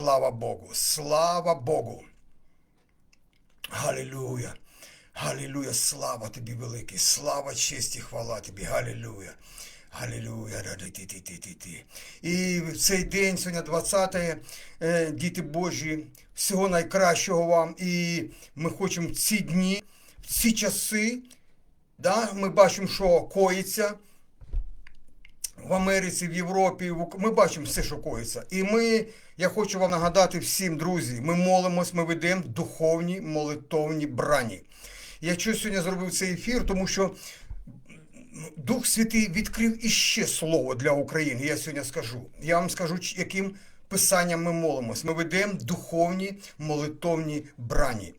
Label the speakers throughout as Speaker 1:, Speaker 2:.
Speaker 1: Слава Богу, слава Богу. Галілюя. Галілюя, слава тобі великий, слава, честь і хвала тобі, галілюя. Галілюя. І в цей день, сьогодні 20 е, діти Божі, всього найкращого вам. І ми хочемо в ці дні, в ці часи, да, ми бачимо, що коїться в Америці, в Європі, в ми бачимо все, що коїться. І ми, я хочу вам нагадати всім, друзі, ми молимось, ми ведемо духовні молитовні брані. Я чого сьогодні зробив цей ефір, тому що ну, Дух Святий відкрив іще слово для України. Я сьогодні скажу. Я вам скажу, яким писанням ми молимось. Ми ведемо духовні молитовні брані.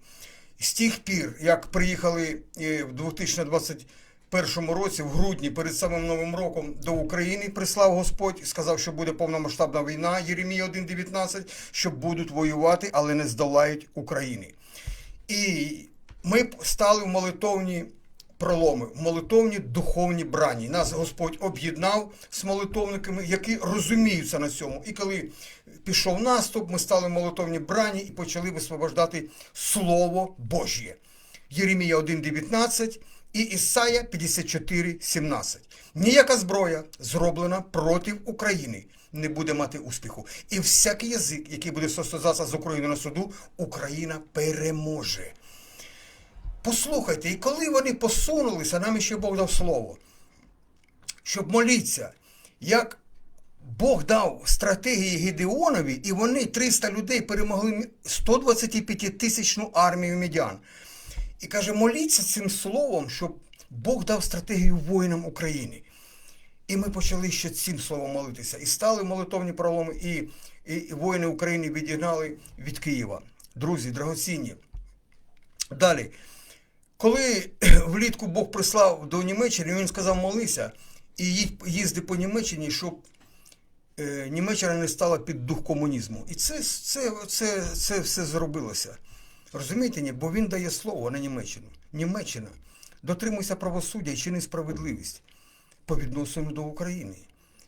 Speaker 1: З тих пір, як приїхали е, в 2020 першому році, в грудні, перед самим новим роком, до України прислав Господь і сказав, що буде повномасштабна війна, Єремія 1.19, що будуть воювати, але не здолають України. І ми стали в молитовні. Проломи, в молитовні духовні брані. Нас Господь об'єднав з молитовниками, які розуміються на цьому. І коли пішов наступ, ми стали молитовні брані і почали висвобождати Слово Божє. Єремія 1,19 і Ісая 54.17. Ніяка зброя, зроблена проти України, не буде мати успіху. І всякий язик, який буде состязатися з Україною на суду, Україна переможе. Послухайте, і коли вони посунулися, нам ще Бог дав слово, щоб молитися, як Бог дав стратегії Гедеонові, і вони 300 людей перемогли 125 тисячну армію медян. І каже, моліться цим словом, щоб Бог дав стратегію воїнам України. І ми почали ще цим словом молитися. І стали молитовні проломи, і, і, і воїни України відігнали від Києва. Друзі, драгоцінні. Далі. Коли влітку Бог прислав до Німеччини, він сказав молися і їзди по Німеччині, щоб е, Німеччина не стала під дух комунізму. І це, це, це, це все зробилося. Розумієте, ні? бо він дає слово на Німеччину. Німеччина, дотримуйся правосуддя і чини справедливість по відношенню до України.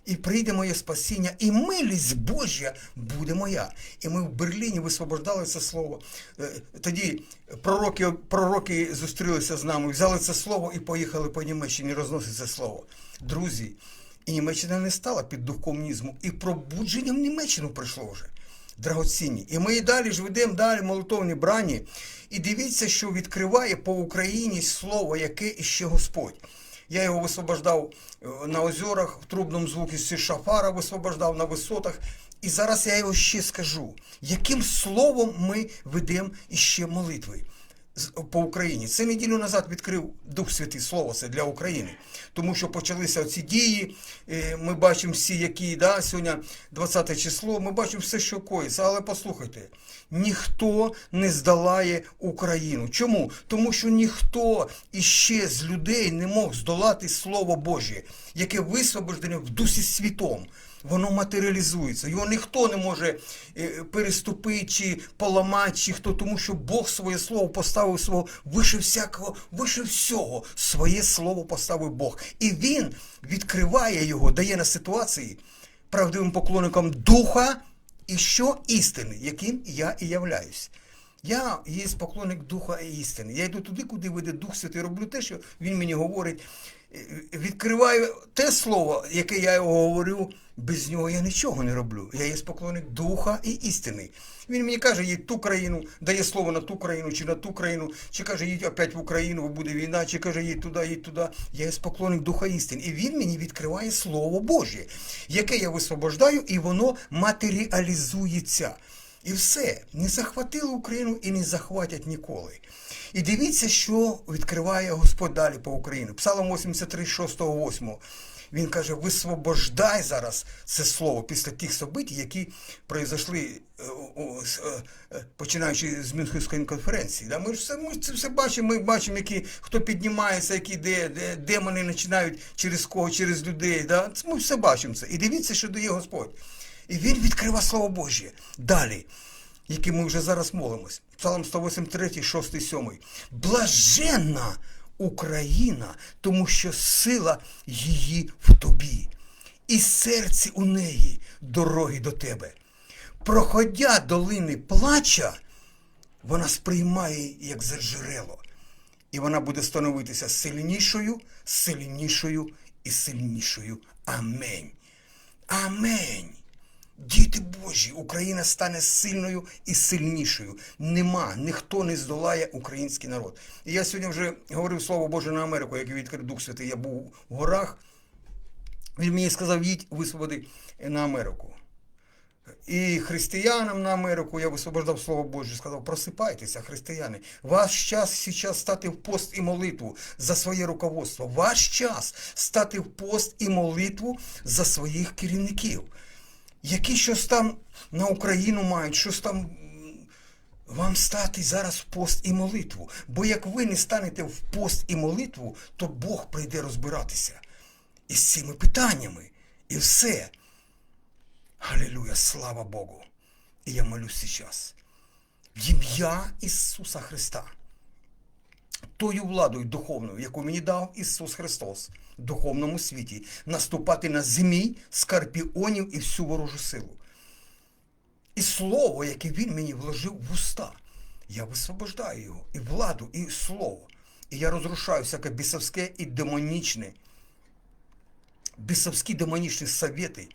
Speaker 1: І прийде моє спасіння, і милість Божя буде моя. І ми в Берліні висвобождали це слово. Е, Тоді пророки, пророки зустрілися з нами, взяли це слово і поїхали по Німеччині розносити це слово. Друзі, і Німеччина не стала під дух комунізму, і пробудження в Німеччину прийшло вже. Драгоцінні. І ми і далі ж ведемо далі молитовні брані. І дивіться, що відкриває по Україні слово, яке іще Господь. Я його висвобождав е, на озерах, в трубному звукі з шафара висвобождав на висотах. І зараз я його ще скажу, яким словом ми ведемо іще молитви по Україні. Це неділю назад відкрив Дух Святий Слово це для України. Тому що почалися ці дії. е, Ми бачимо всі, які да, сьогодні 20 число. Ми бачимо все, що коїться. Але послухайте, ніхто не здолає Україну. Чому? Тому що ніхто іще з людей не мог здолати Слово Боже, яке висвобождене в Дусі Світом. Воно матеріалізується. Його ніхто не може е, переступити чи поламати, чи хто, тому що Бог своє слово поставив свого вище всякого, вище всього. Своє слово поставив Бог. І він відкриває його, дає на ситуації правдивим поклонникам духа і що істини, яким я і являюсь. Я є поклонник духа істини. Я йду туди, куди веде Дух Святий, роблю те, що він мені говорить. Відкриваю те слово, яке я його говорю, без нього я нічого не роблю. Я є поклонник духа і істини. Він мені каже, їдь ту країну, дає слово на ту країну чи на ту країну, чи каже, їдь опять в Україну, бо буде війна, чи каже, їдь туди, їдь туди. Я є поклонник духа істини. І він мені відкриває Слово Боже, яке я висвобождаю, і воно матеріалізується. І все, не захватили Україну і не захватять ніколи. І дивіться, що відкриває Господь далі по Україні. Псалом 83, 6, 8. Він каже: висвобождай зараз це слово після тих событий, які произошли, е, е, е, починаючи з Мюнхенської конференції. Ми ж все, ми все бачимо, ми бачимо, які, хто піднімається, які де, де, демони починають через кого, через людей. Ми все бачимо це. І дивіться, що дає Господь. І він відкриває Слово Божє. Далі, яке ми вже зараз молимось. Псалом 108, 3, 6, 7. Блаженна Україна, тому що сила її в тобі, і серці у неї дороги до тебе. проходя долини плача, вона сприймає як за джерело. І вона буде становитися сильнішою, сильнішою і сильнішою. Амень. Амень. Діти Божі, Україна стане сильною і сильнішою. Нема, ніхто не здолає український народ. І я сьогодні вже говорив слово Боже на Америку, як відкрив Дух Святий. Я був в горах. Він мені сказав, їдь висвободи на Америку. І християнам на Америку я висвобождав Слово Боже, сказав, просипайтеся, християни. Ваш час зараз стати в пост і молитву за своє руководство. Ваш час стати в пост і молитву за своїх керівників, які щось там на Україну мають, щось там вам стати зараз в пост і молитву. Бо як ви не станете в пост і молитву, то Бог прийде розбиратися із цими питаннями. І все. Аллилуйя, слава Богу. І я молюсь сейчас. В ім'я Ісуса Христа. Тою владою духовною, яку мені дав Ісус Христос в духовному світі, наступати на змій, скорпіонів і всю ворожу силу. І слово, яке Він мені вложив в уста, я висвобождаю його, і владу, і слово. І я розрушаю всяке бісовське і демонічне, бісовські демонічні совєти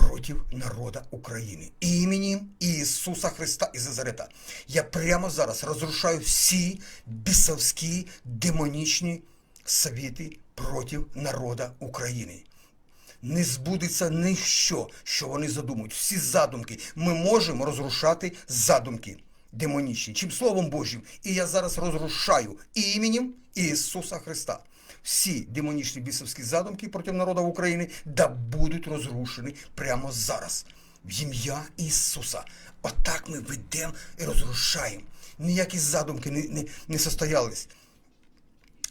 Speaker 1: проти народа України іменем Ісуса Христа із Назарета. Я прямо зараз розрушаю всі бісовські демонічні совєти проти народа України. Не збудеться ніщо, що вони задумують. Всі задумки. Ми можемо розрушати задумки демонічні, чим Словом Божим. І я зараз розрушаю іменем Ісуса Христа. Всі демонічні бісовські задумки проти народу України да будуть розрушені прямо зараз. В ім'я Ісуса. Отак ми ведемо і розрушаємо. Ніякі задумки не, не, не состоялись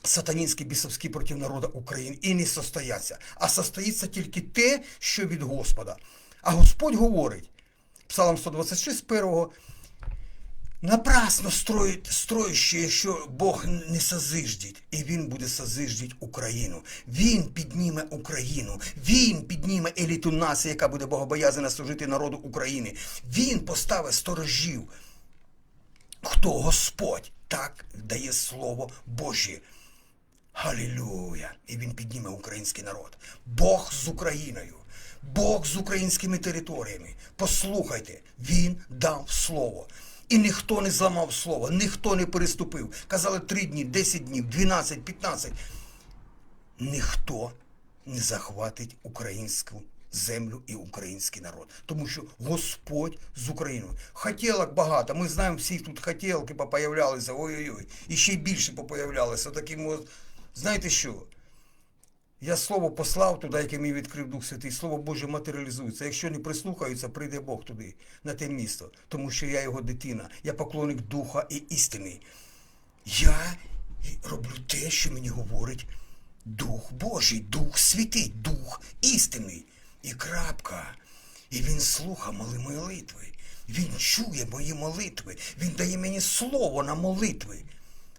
Speaker 1: сатанінські бісовські проти народу України і не состояться. А состоїться тільки те, що від Господа. А Господь говорить, Псалом 126, 1, Напрасно строїть, строїще, якщо Бог не созиждіть, і Він буде созиждіть Україну. Він підніме Україну, Він підніме еліту нації, яка буде богобоязана служити народу України. Він поставить сторожів. Хто Господь? Так дає Слово Божє. Халілюя! І він підніме український народ. Бог з Україною. Бог з українськими територіями. Послухайте, він дав слово. І ніхто не зламав слово, ніхто не переступив. Казали три дні, 10 днів, 12, 15. Ніхто не захватить українську землю і український народ. Тому що Господь з Україною. Хотілок багато. Ми знаємо, всі тут хотілки попоявлялися. Ой-ой-ой. І ще й більше попоявлялися. Таким от, знаєте що? Я слово послав туди, яке мені відкрив Дух Святий, Слово Боже матеріалізується. Якщо не прислухаються, прийде Бог туди, на те місто, тому що я його дитина, я поклонник Духа і істини. Я роблю те, що мені говорить Дух Божий, Дух Святий, Дух істини. І крапка. І він слухає мої молитви. Він чує мої молитви. Він дає мені слово на молитви.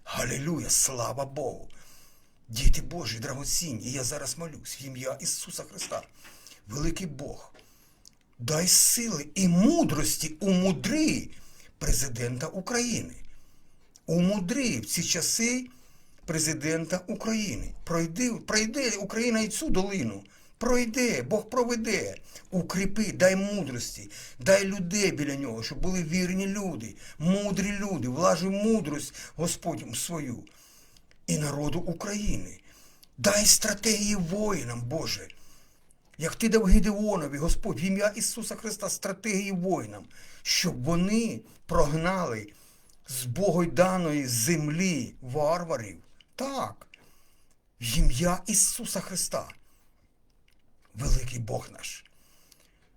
Speaker 1: Галилюя, слава Богу. Діти Божі, драгоцінні, я зараз молюсь в ім'я Ісуса Христа. Великий Бог, дай сили і мудрості умудри президента України. Умудри в ці часи президента України. Пройди, пройде Україна і цю долину. Пройде, Бог проведе. Укріпи, дай мудрості, дай людей біля нього, щоб були вірні люди, мудрі люди, влажи мудрость Господь свою і народу України. Дай стратегії воїнам, Боже. Як ти дав Гедеонові, Господь, в ім'я Ісуса Христа, стратегії воїнам, щоб вони прогнали з богойданої землі варварів. Так, в ім'я Ісуса Христа. Великий Бог наш.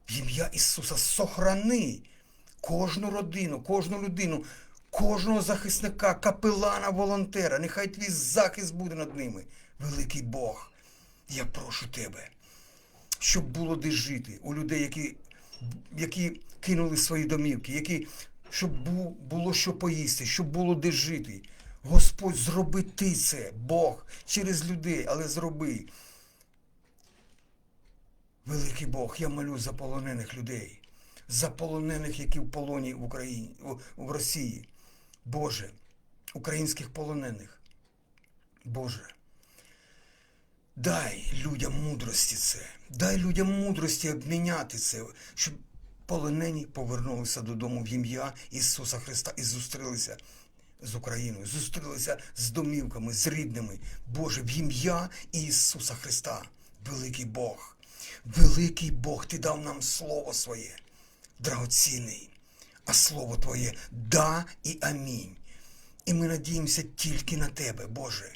Speaker 1: В ім'я Ісуса сохрани кожну родину, кожну людину, кожного захисника, капелана, волонтера. Нехай твій захист буде над ними. Великий Бог. Я прошу тебе, щоб було де жити у людей, які, які кинули свої домівки, які, щоб бу- було що поїсти, щоб було де жити. Господь, зроби ти це, Бог, через людей, але зроби. Великий Бог, я молю за полонених людей, за полонених, які в полоні в Україні, в Росії. Боже, українських полонених. Боже. Дай людям мудрості це, дай людям мудрості обміняти це, щоб полонені повернулися додому в ім'я Ісуса Христа і зустрілися з Україною, зустрілися з домівками, з рідними. Боже, в ім'я Ісуса Христа, великий Бог, великий Бог, Ти дав нам Слово Своє, драгоцінний, а Слово Твоє да і амінь. І ми надіємося тільки на Тебе, Боже.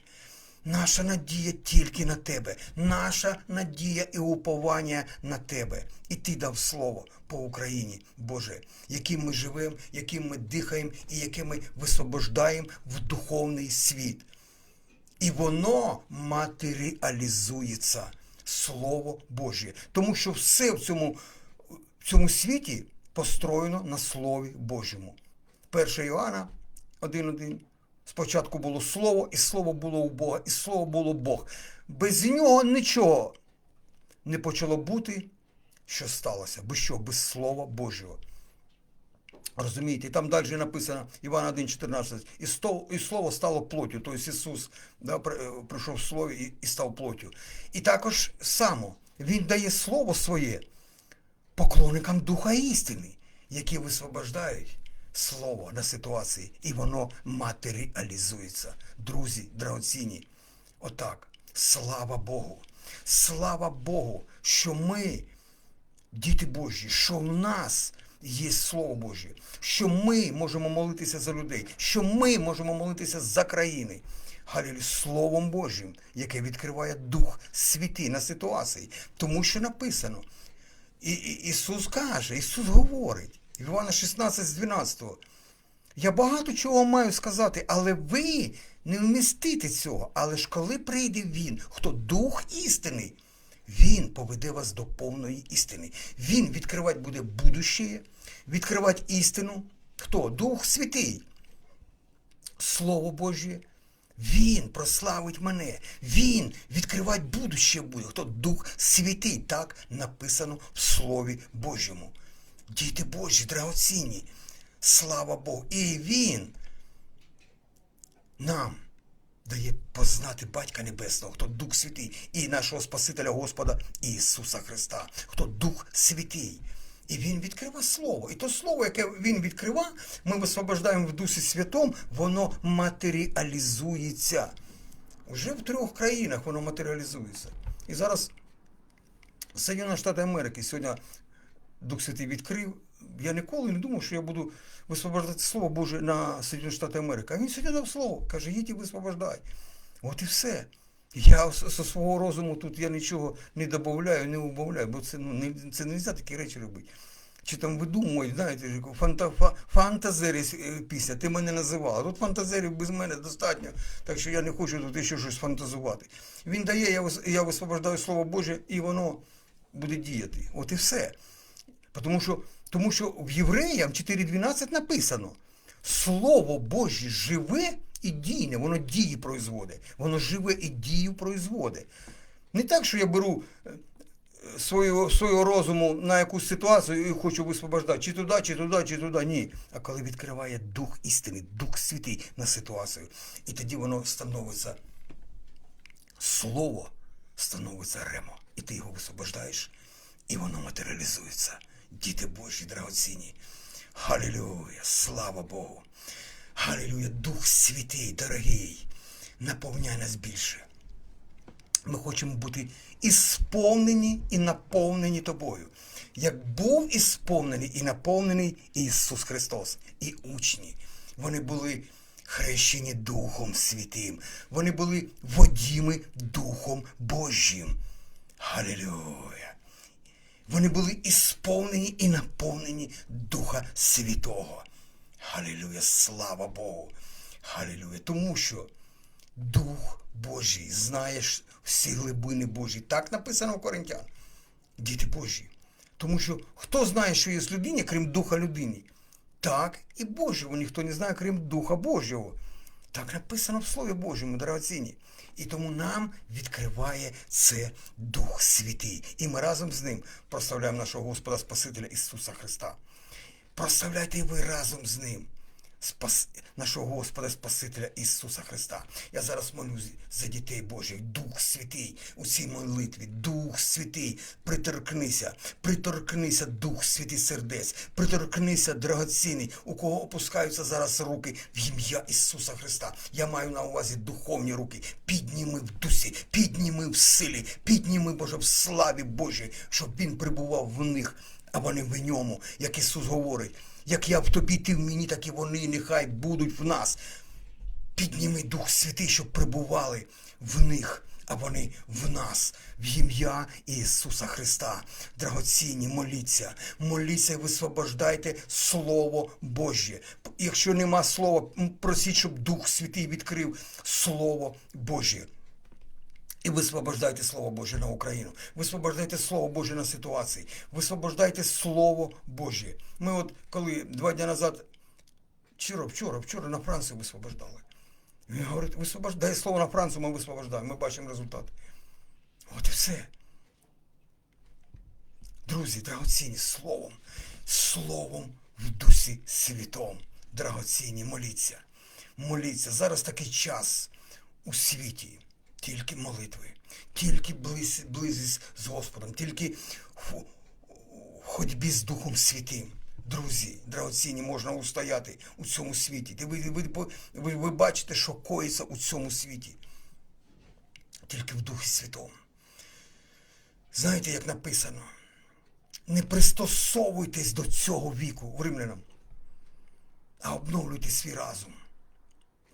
Speaker 1: Наша надія тільки на Тебе, наша надія і уповання на Тебе. І Ти дав слово по Україні, Боже, яким ми живемо, яким ми дихаємо і яким ми висвобождаємо в духовний світ. І воно матеріалізується, Слово Боже. Тому що все в цьому, в цьому світі построєно на Слові Божому. 1 Іоанна 1.1. Спочатку було слово, і слово було у Бога, і слово було Бог. Без нього нічого не почало бути, що сталося. Без що? Без Слова Божого. Розумієте, і там далі написано Івана 1,14. І, і слово стало плоттю, тобто Ісус да, прийшов в слові і, і став плоттю. І також само Він дає слово своє поклонникам Духа істини, які висвобождають слово на ситуації, і воно матеріалізується. Друзі, драгоцінні, отак. Слава Богу! Слава Богу, що ми, діти Божі, що в нас є Слово Боже, що ми можемо молитися за людей, що ми можемо молитися за країни. Галілі Словом Божим, яке відкриває Дух Святий на ситуації. Тому що написано. І, і Ісус каже, Ісус говорить, Івана 16 з 12. Я багато чого маю сказати, але ви не вмістите цього. Але ж коли прийде Він, хто дух істини, Він поведе вас до повної істини. Він відкривати буде будущее, відкривати істину. Хто? Дух Святий. Слово Божє. Він прославить мене. Він відкривати будуще буде. Хто Дух Святий, так написано в Слові Божому. Діти Божі, драгоцінні. Слава Богу. І Він нам дає познати Батька Небесного, хто Дух Святий, і нашого Спасителя Господа Ісуса Христа, хто Дух Святий. І Він відкрива Слово. І то Слово, яке Він відкрива, ми висвобождаємо в Дусі Святом, воно матеріалізується. Уже в трьох країнах воно матеріалізується. І зараз Соєднані Штати Америки сьогодні Дух Святий відкрив. Я ніколи не думав, що я буду висвобождати Слово Боже на Соєднані Штати Америки. А він сьогодні дав слово. Каже, їдь і висвобождай. От і все. Я зі свого розуму тут я нічого не додаю, не убавляю, бо це ну не це не можна такі речі робити. Чи там видумують, знаєте, фанта, фантазері е, пісня, ти мене називала. Тут фантазерів без мене достатньо, так що я не хочу тут ще щось фантазувати. Він дає, я, я висвобождаю Слово Боже, і воно буде діяти. От і все. Тому що, тому що в Євреям 4.12 написано: Слово Боже живе і дійне, воно дії производить. Воно живе і дію производить. Не так, що я беру е, свою, свого розуму на якусь ситуацію і хочу висвобождати чи туди, чи туди, чи туди. Ні. А коли відкриває Дух істини, Дух Святий на ситуацію, і тоді воно становиться слово становиться ремо, і ти його висвобождаєш, і воно матеріалізується. Діти Божі, драгоцінні. Халілюя, слава Богу. Халілюя, Дух Святий, дорогий, наповняй нас більше. Ми хочемо бути ісповнені і наповнені тобою. Як був ісповнений і наповнений Ісус Христос і учні. Вони були хрещені Духом Святим. Вони були водіми Духом Божим. Халілюя! Вони були ісповнені і наповнені Духа Святого. Халілюя, слава Богу! Халілюя! Тому що Дух Божий, знаєш всі глибини Божі. Так написано в Коринтян. Діти Божі. Тому що хто знає, що є з людині, крім Духа людини? Так і Божого ніхто не знає, крім Духа Божого. Так написано в Слові Божому, дорогоцінні. І тому нам відкриває це Дух Святий. І ми разом з ним прославляємо нашого Господа Спасителя Ісуса Христа. Прославляйте ви разом з ним. Спас... нашого Господа Спасителя Ісуса Христа. Я зараз молюсь за дітей Божих. Дух Святий у цій молитві. Дух Святий, приторкнися, приторкнися, Дух Святий сердець, приторкнися, драгоцінний, у кого опускаються зараз руки в ім'я Ісуса Христа. Я маю на увазі духовні руки. Підніми в дусі, підніми в силі, підніми, Боже, в славі Божій, щоб Він прибував в них, а вони в ньому, як Ісус говорить. Як я в тобі, ти в мені, так і вони нехай будуть в нас. Підніми Дух Святий, щоб прибували в них, а вони в нас, в ім'я Ісуса Христа. Драгоцінні, моліться, моліться і висвобождайте Слово Божє. Якщо нема слова, просіть, щоб Дух Святий відкрив Слово Божє. І висвобождайте Слово Боже на Україну. Висвобождайте Слово Боже на ситуації. Висвобождайте Слово Боже. Ми от коли два дні назад, вчора, вчора, вчора на Францію висвобождали. Він говорить, висвобождай слово на Францію, ми висвобождаємо. Ми бачимо результат. От і все. Друзі, драгоцінні словом, словом в дусі світом. Драгоцінні, моліться. Моліться. Зараз такий час у світі. Тільки молитви, тільки близь, близість з Господом, тільки в ходьбі з Духом Святим. Друзі, драгоцінні, можна устояти у цьому світі. Ви, ви, ви, ви бачите, що коїться у цьому світі. Тільки в Духі Святому. Знаєте, як написано? Не пристосовуйтесь до цього віку римлянам, а обновлюйте свій разум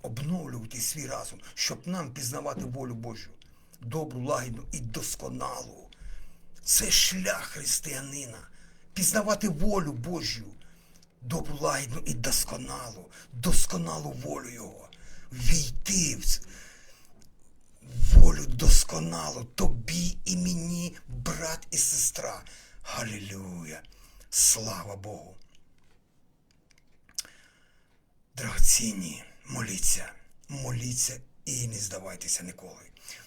Speaker 1: обновлювати свій разум, щоб нам пізнавати волю Божу, добру, лагідну і досконалу. Це шлях християнина. Пізнавати волю Божу, добру, лагідну і досконалу, досконалу волю Його. Війти в волю досконалу тобі і мені, брат і сестра. Галілюя! Слава Богу! Драгоцінні, моліться, моліться і не здавайтеся ніколи.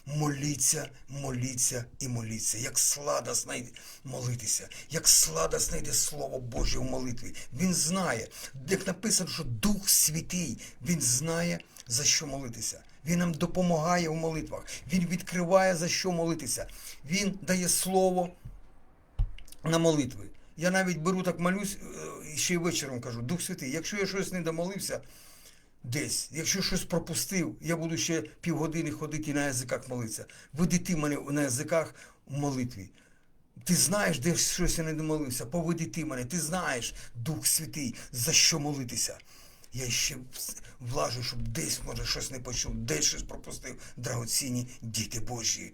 Speaker 1: Моліться, моліться і моліться. Як сладосно йде молитися, як сладосно йде Слово Боже в молитві. Він знає, як написано, що Дух Святий, Він знає, за що молитися. Він нам допомагає в молитвах. Він відкриває, за що молитися. Він дає слово на молитви. Я навіть беру так молюсь, е, ще й вечором кажу, Дух Святий, якщо я щось не домолився десь, якщо щось пропустив, я буду ще півгодини ходити і на язиках молитися. Веди мене на язиках в молитві. Ти знаєш, де щось я не домолився, поведи ти мене, ти знаєш, Дух Святий, за що молитися. Я ще влажу, щоб десь, може, щось не почув, десь щось пропустив, драгоцінні діти Божі.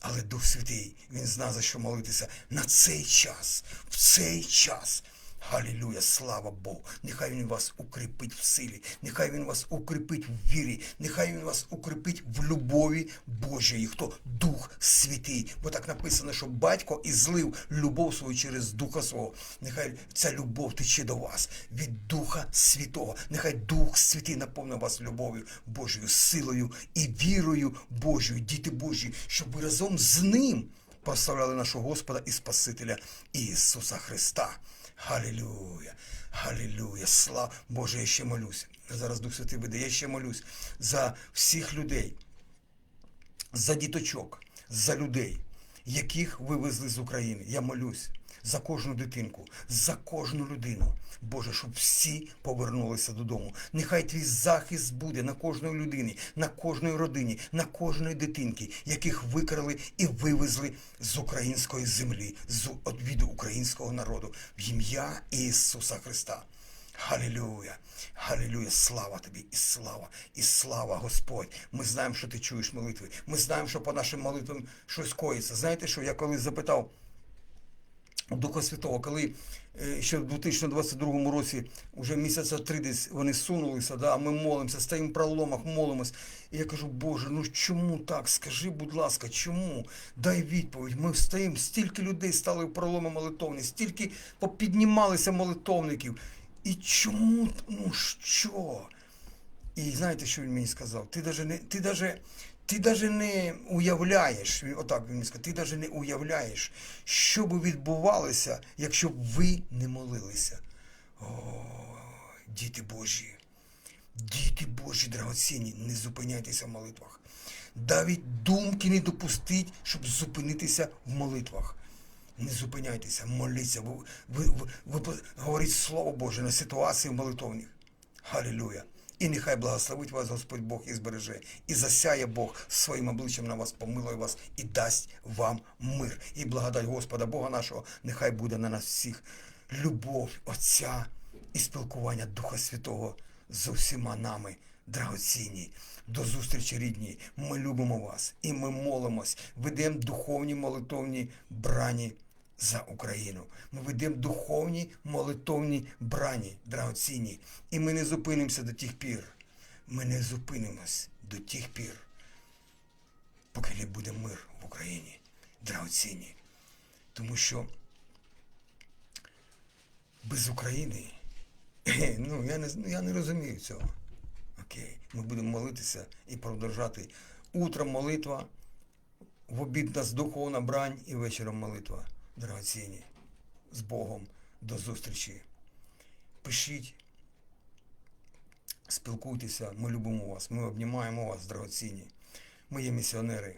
Speaker 1: Але Дух Святий, Він зна, за що молитися на цей час, в цей час. Галілюя, слава Богу! Нехай Він вас укріпить в силі, нехай Він вас укріпить в вірі, нехай Він вас укріпить в любові Божої, хто Дух Святий. Бо так написано, що батько і злив любов свою через Духа свого. Нехай ця любов тече до вас від Духа Святого. Нехай Дух Святий наповнив вас любов'ю Божою, силою і вірою Божою, діти Божі, щоб ви разом з ним прославляли нашого Господа і Спасителя Ісуса Христа. Халілюя, халілюя, слава Боже, я ще молюсь. Зараз Дух Святий буде, я ще молюсь за всіх людей, за діточок, за людей, яких вивезли з України. Я молюсь за кожну дитинку, за кожну людину. Боже, щоб всі повернулися додому. Нехай твій захист буде на кожної людині, на кожної родині, на кожної дитинки, яких викрали і вивезли з української землі, з від українського народу в ім'я Ісуса Христа. Халілюя, Халілюя, слава тобі і слава, і слава Господь. Ми знаємо, що ти чуєш молитви. Ми знаємо, що по нашим молитвам щось коїться. Знаєте що? Я колись запитав Духа Святого, коли ще в 2022 році вже місяця три десь вони сунулися, да, ми молимося, стоїмо в проломах, молимось. І я кажу, Боже, ну чому так? Скажи, будь ласка, чому? Дай відповідь. Ми стоїмо, стільки людей стали в проломи молитовні, стільки попіднімалися молитовників. І чому, ну що? І знаєте, що він мені сказав? Ти даже не, ти даже, ти даже не уявляєш, отак він сказав, ти даже не уявляєш, що би відбувалося, якщо б ви не молилися. О, діти Божі, діти Божі драгоцінні, не зупиняйтеся в молитвах. Навіть думки не допустіть, щоб зупинитися в молитвах. Не зупиняйтеся, моліться. Ви, ви, ви, ви говоріть Слово Боже на ситуації молитовних. Халілюя. І нехай благословить вас Господь Бог і збереже, і засяє Бог своїм обличчям на вас, помилує вас і дасть вам мир. І благодать Господа Бога нашого нехай буде на нас всіх. Любов Отця і спілкування Духа Святого з усіма нами, драгоцінні. До зустрічі, рідні. Ми любимо вас і ми молимось, ведемо духовні молитовні брані за Україну. Ми ведемо духовні молитовні брані, драгоцінні. І ми не зупинимося до тих пір. Ми не зупинимось до тих пір, поки не буде мир в Україні, драгоцінні. Тому що без України, ну я не, я не розумію цього. Окей, ми будемо молитися і продовжати. Утром молитва, в обід нас духовна брань і вечором молитва. Драгоцінні. З Богом до зустрічі. Пишіть, спілкуйтеся, ми любимо вас, ми обнімаємо вас, драгоцінні. Ми є місіонери.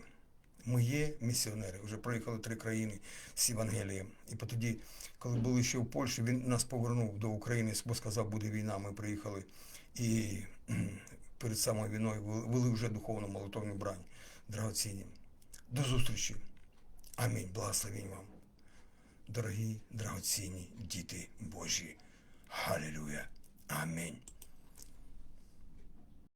Speaker 1: Ми є місіонери. Вже проїхали три країни з Євангелієм. І тоді, коли були ще в Польщі, він нас повернув до України, бо сказав, буде війна. Ми приїхали і перед самою війною вели вже духовну молитовну брань. Драгоцінні. До зустрічі. Амінь. Благословінь вам. Дорогі, драгоцінні діти Божі. Халілюя. Амінь.